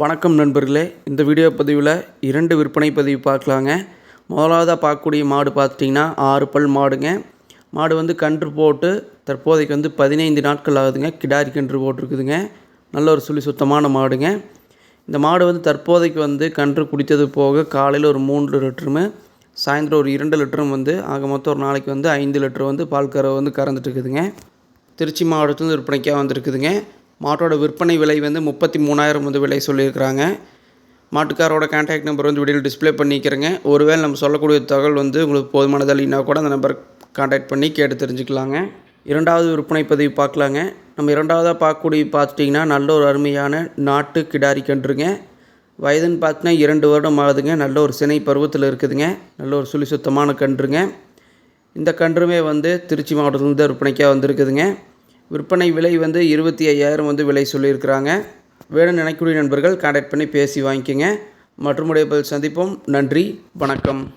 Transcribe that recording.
வணக்கம் நண்பர்களே. இந்த வீடியோ பதிவில் இரண்டு விற்பனை பதிவு பார்க்கலாங்க. முதலாவதாக பார்க்கக்கூடிய மாடு பார்த்துட்டிங்கன்னா ஆறு பல் மாடுங்க. மாடு வந்து கன்று போட்டு தற்போதைக்கு வந்து பதினைந்து நாட்கள் ஆகுதுங்க. கிடாரி கன்று போட்டிருக்குதுங்க. நல்ல ஒரு சுழி சுத்தமான மாடுங்க. இந்த மாடு வந்து தற்போதைக்கு வந்து கன்று குடித்தது போக காலையில் ஒரு மூன்று லிட்டரும் சாயந்தரம் ஒரு இரண்டு லிட்டரும் வந்து ஆக மொத்தம் ஒரு நாளைக்கு வந்து ஐந்து லிட்டர் வந்து பால் கறவை வந்து கறந்துட்டு இருக்குதுங்க. திருச்சி மாவட்டத்துலேருந்து விற்பனைக்காக வந்திருக்குதுங்க. மாட்டோட விற்பனை விலை வந்து முப்பத்தி மூணாயிரம் வந்து விலை சொல்லியிருக்கிறாங்க. மாட்டுக்காரோட கான்டாக்ட் நம்பர் வந்து வீடியோவில் டிஸ்ப்ளே பண்ணிக்கிறேங்க. ஒருவேளை நம்ம சொல்லக்கூடிய தகவல் வந்து உங்களுக்கு போதுமானது இல்லைன்னா கூட அந்த நம்பர் கான்டாக்ட் பண்ணி கேட்டு தெரிஞ்சுக்கலாங்க. இரண்டாவது விற்பனை பதிவு பார்க்கலாங்க. நம்ம இரண்டாவதாக பார்க்கக்கூடிய பார்த்துட்டிங்கன்னா நல்ல ஒரு அருமையான நாட்டு கிடாரி கன்றுங்க. வயதுன்னு பார்த்தீங்கன்னா இரண்டு வருடம் ஆகுதுங்க. நல்ல ஒரு சினை பருவத்தில் இருக்குதுங்க. நல்ல ஒரு சுழி சுத்தமான கன்றுங்க. இந்த கன்றுமே வந்து திருச்சி மாவட்டத்துலேருந்து விற்பனைக்காக வந்திருக்குதுங்க. விற்பனை விலை வந்து இருபத்தி ஐயாயிரம் வந்து விலை சொல்லியிருக்கிறாங்க. வேணும் நினைக்கூடிய நண்பர்கள் கான்டாக்ட் பண்ணி பேசி வாங்கிக்கோங்க. மற்றும் பதில் சந்திப்போம். நன்றி. வணக்கம்.